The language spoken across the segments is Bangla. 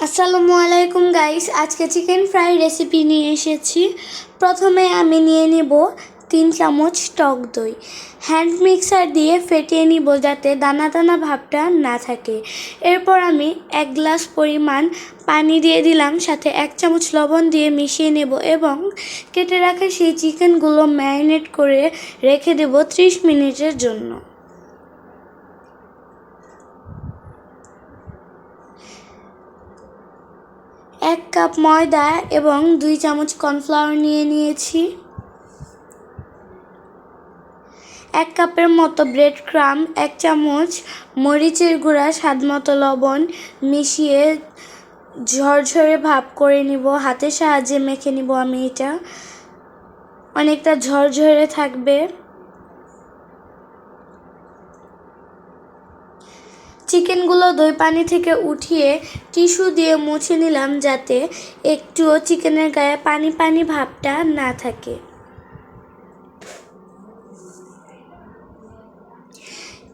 আসসালামু আলাইকুম গাইস আজকে চিকেন ফ্রাই রেসিপি নিয়ে এসেছি। প্রথমে আমি নিয়ে নেব তিন চামচ টক দই। হ্যান্ড মিক্সার দিয়ে ফেটিয়ে নিব যাতে দানা দানা ভাবটা না থাকে। এরপর আমি এক গ্লাস পরিমাণ পানি দিয়ে দিলাম, সাথে এক চামচ লবণ দিয়ে মিশিয়ে নেব এবং কেটে রাখা সেই চিকেনগুলো ম্যারিনেট করে রেখে দেব ত্রিশ মিনিটের জন্য। এক কাপ ময়দা এবং দুই চামচ কর্নফ্লাওয়ার নিয়ে নিয়েছি। এক কাপের মতো ব্রেড ক্রাম, এক চামচ মরিচের গুঁড়া, স্বাদ মতো লবণ মিশিয়ে ঝরঝরে ভাপ করে নিব। হাতের সাহায্যে মেখে নিব আমি এটা। অনেকটা ঝরঝরে থাকবে। চিকেনগুলো দই পানি থেকে উঠিয়ে টিস্যু দিয়ে মুছে নিলাম যাতে একটুও চিকেনের গায়ে পানি পানি ভাবটা না থাকে।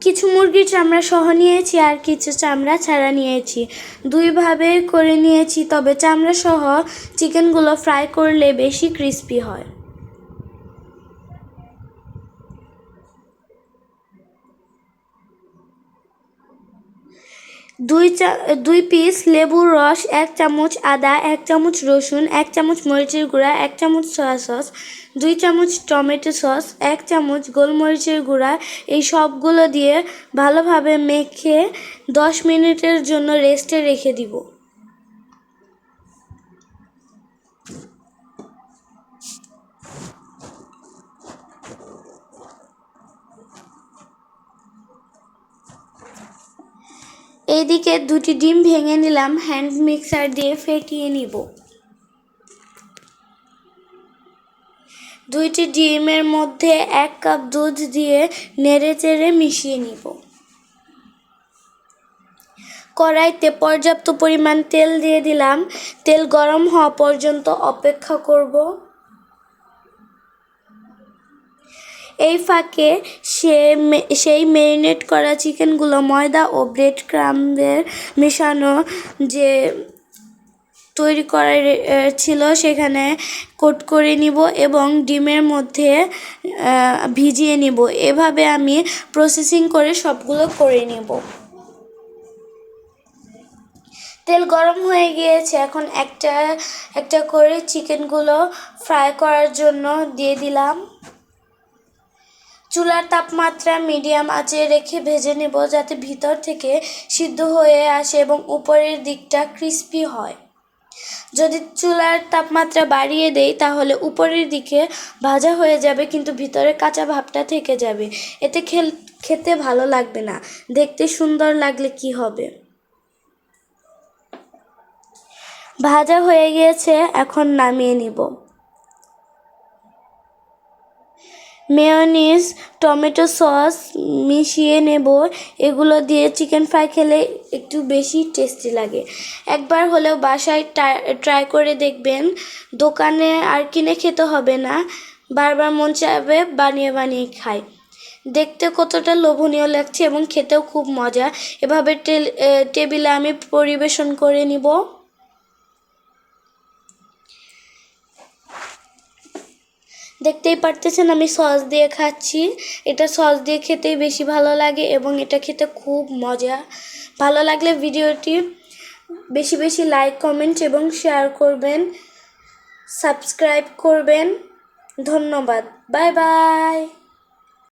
কিছু মুরগির চামড়া সহ নিয়েছি আর কিছু চামড়া ছাড়া নিয়েছি। দুইভাবে করে নিয়েছি, তবে চামড়া সহ চিকেনগুলো ফ্রাই করলে বেশি ক্রিস্পি হয়। দুই চা, দুই পিস লেবুর রস, এক চামচ আদা, এক চামচ রসুন, এক চামচ মরিচের গুঁড়া, এক চামচ সয়া সস দুই চামচ টমেটো সস এক চামচ গোলমরিচের গুঁড়া। এই সবগুলো দিয়ে ভালোভাবে মেখে দশ মিনিটের জন্য রেস্টে রেখে দিব। এইদিকে দুটি ডিম ভেঙে নিলাম হ্যান্ড মিক্সার দিয়ে ফেটিয়ে নিব। দুইটি ডিমের মধ্যে এক কাপ দুধ দিয়ে নেড়ে চেড়ে মিশিয়ে নিব। কড়াইতে পর্যাপ্ত পরিমাণ তেল দিয়ে দিলাম। তেল গরম হওয়া পর্যন্ত অপেক্ষা করব। এই ফাঁকে সে সেই মেরিনেট করা চিকেনগুলো ময়দা ও ব্রেড ক্রাম্বের মেশানো যে তৈরি করা ছিল সেখানে কোট করে নিব এবং ডিমের মধ্যে ভিজিয়ে নিব। এভাবে আমি প্রসেসিং করে সবগুলো করে নিব। তেল গরম হয়ে গিয়েছে। এখন একটা একটা করে চিকেনগুলো ফ্রাই করার জন্য দিয়ে দিলাম। চুলার তাপমাত্রা মিডিয়াম আঁচে রেখে ভেজে নেব যাতে ভিতর থেকে সিদ্ধ হয়ে আসে এবং উপরের দিকটা ক্রিস্পি হয়। যদি চুলার তাপমাত্রা বাড়িয়ে দেই, তাহলে উপরের দিকে ভাজা হয়ে যাবে, কিন্তু ভিতরে কাঁচা ভাবটা থেকে যাবে। এতে খেতে ভালো লাগবে না। দেখতে সুন্দর লাগলে কি হবে? ভাজা হয়ে গিয়েছে, এখন নামিয়ে নিব। মেয়নিজ, টমেটো সস মিশিয়ে নেব। এগুলো দিয়ে চিকেন ফ্রাই খেলে একটু বেশি টেস্টি লাগে। একবার হলেও বাসায় ট্রাই করে দেখবেন। দোকানে আর কিনে খেতে হবে না। বারবার মন চাইবে বানিয়ে বানিয়ে খাই। দেখতে কতটা লোভনীয় লাগছে এবং খেতেও খুব মজা। এভাবে টেবিলে আমি পরিবেশন করে নিব। দেখতেই পারতেছেন আমি সস দিয়ে খাচ্ছি। এটা সস দিয়ে খেতেই বেশি ভালো লাগে এবং এটা খেতে খুব মজা। ভালো লাগলে ভিডিওটি বেশি বেশি লাইক কমেন্ট এবং শেয়ার করবেন। সাবস্ক্রাইব করবেন। ধন্যবাদ। Bye bye